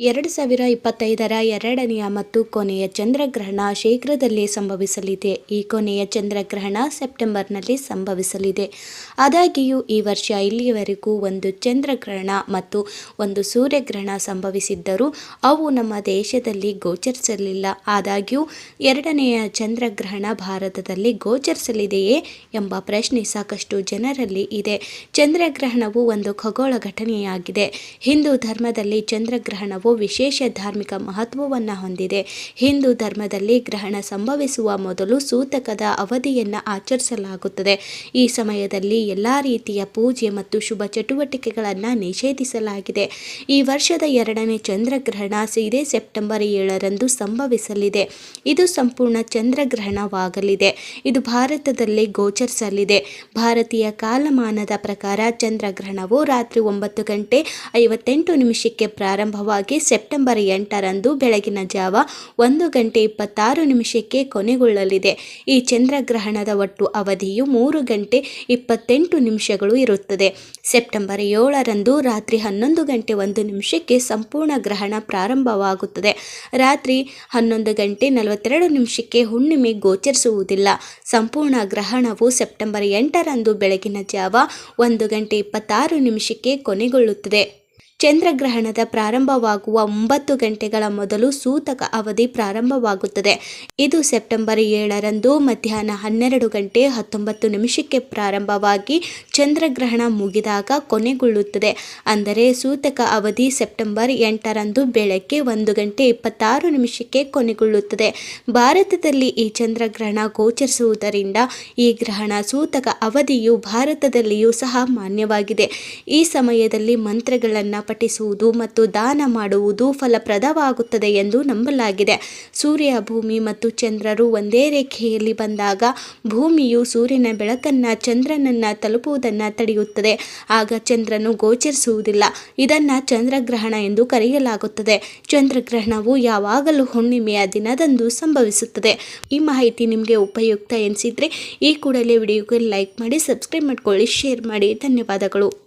ಎರಡು ಸಾವಿರ ಇಪ್ಪತ್ತೈದರ ಎರಡನೆಯ ಮತ್ತು ಕೊನೆಯ ಚಂದ್ರಗ್ರಹಣ ಶೀಘ್ರದಲ್ಲೇ ಸಂಭವಿಸಲಿದೆ. ಈ ಕೊನೆಯ ಚಂದ್ರಗ್ರಹಣ ಸೆಪ್ಟೆಂಬರ್ನಲ್ಲಿ ಸಂಭವಿಸಲಿದೆ. ಆದಾಗ್ಯೂ, ಈ ವರ್ಷ ಇಲ್ಲಿಯವರೆಗೂ ಒಂದು ಚಂದ್ರಗ್ರಹಣ ಮತ್ತು ಒಂದು ಸೂರ್ಯಗ್ರಹಣ ಸಂಭವಿಸಿದ್ದರೂ, ಅವು ನಮ್ಮ ದೇಶದಲ್ಲಿ ಗೋಚರಿಸಲಿಲ್ಲ. ಆದಾಗ್ಯೂ, ಎರಡನೆಯ ಚಂದ್ರಗ್ರಹಣ ಭಾರತದಲ್ಲಿ ಗೋಚರಿಸಲಿದೆಯೇ ಎಂಬ ಪ್ರಶ್ನೆ ಸಾಕಷ್ಟು ಜನರಲ್ಲಿ ಇದೆ. ಚಂದ್ರಗ್ರಹಣವು ಒಂದು ಖಗೋಳ ಘಟನೆಯಾಗಿದೆ. ಹಿಂದೂ ಧರ್ಮದಲ್ಲಿ ಚಂದ್ರಗ್ರಹಣವು ವಿಶೇಷ ಧಾರ್ಮಿಕ ಮಹತ್ವವನ್ನು ಹೊಂದಿದೆ. ಹಿಂದೂ ಧರ್ಮದಲ್ಲಿ ಗ್ರಹಣ ಸಂಭವಿಸುವ ಮೊದಲು ಸೂತಕದ ಅವಧಿಯನ್ನು ಆಚರಿಸಲಾಗುತ್ತದೆ. ಈ ಸಮಯದಲ್ಲಿ ಎಲ್ಲ ರೀತಿಯ ಪೂಜೆ ಮತ್ತು ಶುಭ ಚಟುವಟಿಕೆಗಳನ್ನು ನಿಷೇಧಿಸಲಾಗಿದೆ. ಈ ವರ್ಷದ ಎರಡನೇ ಚಂದ್ರಗ್ರಹಣ ಇದೇ ಸೆಪ್ಟೆಂಬರ್ ಏಳರಂದು ಸಂಭವಿಸಲಿದೆ. ಇದು ಸಂಪೂರ್ಣ ಚಂದ್ರಗ್ರಹಣವಾಗಲಿದೆ. ಇದು ಭಾರತದಲ್ಲಿ ಗೋಚರಿಸಲಿದೆ. ಭಾರತೀಯ ಕಾಲಮಾನದ ಪ್ರಕಾರ ಚಂದ್ರಗ್ರಹಣವು ರಾತ್ರಿ ಒಂಬತ್ತು ಗಂಟೆ ಐವತ್ತೆಂಟು ನಿಮಿಷಕ್ಕೆ ಪ್ರಾರಂಭವಾಗಿ ಸೆಪ್ಟೆಂಬರ್ ಎಂಟರಂದು ಬೆಳಗಿನ ಜಾವ ಒಂದು ಗಂಟೆ ಇಪ್ಪತ್ತಾರು ನಿಮಿಷಕ್ಕೆ ಕೊನೆಗೊಳ್ಳಲಿದೆ. ಈ ಚಂದ್ರಗ್ರಹಣದ ಒಟ್ಟು ಅವಧಿಯು ಮೂರು ಗಂಟೆ ಇಪ್ಪತ್ತೆಂಟು ನಿಮಿಷಗಳು ಇರುತ್ತದೆ. ಸೆಪ್ಟೆಂಬರ್ ಏಳರಂದು ರಾತ್ರಿ ಹನ್ನೊಂದು ಗಂಟೆ ಒಂದು ನಿಮಿಷಕ್ಕೆ ಸಂಪೂರ್ಣ ಗ್ರಹಣ ಪ್ರಾರಂಭವಾಗುತ್ತದೆ. ರಾತ್ರಿ ಹನ್ನೊಂದು ಗಂಟೆ ನಲವತ್ತೆರಡು ನಿಮಿಷಕ್ಕೆ ಹುಣ್ಣಿಮೆ ಗೋಚರಿಸುವುದಿಲ್ಲ. ಸಂಪೂರ್ಣ ಗ್ರಹಣವು ಸೆಪ್ಟೆಂಬರ್ ಎಂಟರಂದು ಬೆಳಗಿನ ಜಾವ ಒಂದು ಗಂಟೆ ಇಪ್ಪತ್ತಾರು ನಿಮಿಷಕ್ಕೆ ಕೊನೆಗೊಳ್ಳುತ್ತದೆ. ಚಂದ್ರಗ್ರಹಣದ ಪ್ರಾರಂಭವಾಗುವ ಒಂಬತ್ತು ಗಂಟೆಗಳ ಮೊದಲು ಸೂತಕ ಅವಧಿ ಪ್ರಾರಂಭವಾಗುತ್ತದೆ. ಇದು ಸೆಪ್ಟೆಂಬರ್ ಏಳರಂದು ಮಧ್ಯಾಹ್ನ ಹನ್ನೆರಡು ಗಂಟೆ ಹತ್ತೊಂಬತ್ತು ನಿಮಿಷಕ್ಕೆ ಪ್ರಾರಂಭವಾಗಿ ಚಂದ್ರಗ್ರಹಣ ಮುಗಿದಾಗ ಕೊನೆಗೊಳ್ಳುತ್ತದೆ. ಅಂದರೆ ಸೂತಕ ಅವಧಿ ಸೆಪ್ಟೆಂಬರ್ ಎಂಟರಂದು ಬೆಳಗ್ಗೆ ಒಂದು ಗಂಟೆ ಇಪ್ಪತ್ತಾರು ನಿಮಿಷಕ್ಕೆ ಕೊನೆಗೊಳ್ಳುತ್ತದೆ. ಭಾರತದಲ್ಲಿ ಈ ಚಂದ್ರಗ್ರಹಣ ಗೋಚರಿಸುವುದರಿಂದ ಈ ಗ್ರಹಣ ಸೂತಕ ಅವಧಿಯು ಭಾರತದಲ್ಲಿಯೂ ಸಹ ಮಾನ್ಯವಾಗಿದೆ. ಈ ಸಮಯದಲ್ಲಿ ಮಂತ್ರಗಳನ್ನು ಪಠಿಸುವುದು ಮತ್ತು ದಾನ ಮಾಡುವುದು ಫಲಪ್ರದವಾಗುತ್ತದೆ ಎಂದು ನಂಬಲಾಗಿದೆ. ಸೂರ್ಯ ಭೂಮಿ ಮತ್ತು ಚಂದ್ರರು ಒಂದೇ ರೇಖೆಯಲ್ಲಿ ಬಂದಾಗ ಭೂಮಿಯು ಸೂರ್ಯನ ಬೆಳಕನ್ನು ಚಂದ್ರನನ್ನು ತಲುಪುವುದನ್ನು ತಡೆಯುತ್ತದೆ. ಆಗ ಚಂದ್ರನು ಗೋಚರಿಸುವುದಿಲ್ಲ. ಇದನ್ನು ಚಂದ್ರಗ್ರಹಣ ಎಂದು ಕರೆಯಲಾಗುತ್ತದೆ. ಚಂದ್ರಗ್ರಹಣವು ಯಾವಾಗಲೂ ಹುಣ್ಣಿಮೆಯ ದಿನದಂದು ಸಂಭವಿಸುತ್ತದೆ. ಈ ಮಾಹಿತಿ ನಿಮಗೆ ಉಪಯುಕ್ತ ಎನಿಸಿದರೆ ಈ ಕೂಡಲೇ ವಿಡಿಯೋಗೆ ಲೈಕ್ ಮಾಡಿ, ಸಬ್ಸ್ಕ್ರೈಬ್ ಮಾಡ್ಕೊಳ್ಳಿ, ಶೇರ್ ಮಾಡಿ. ಧನ್ಯವಾದಗಳು.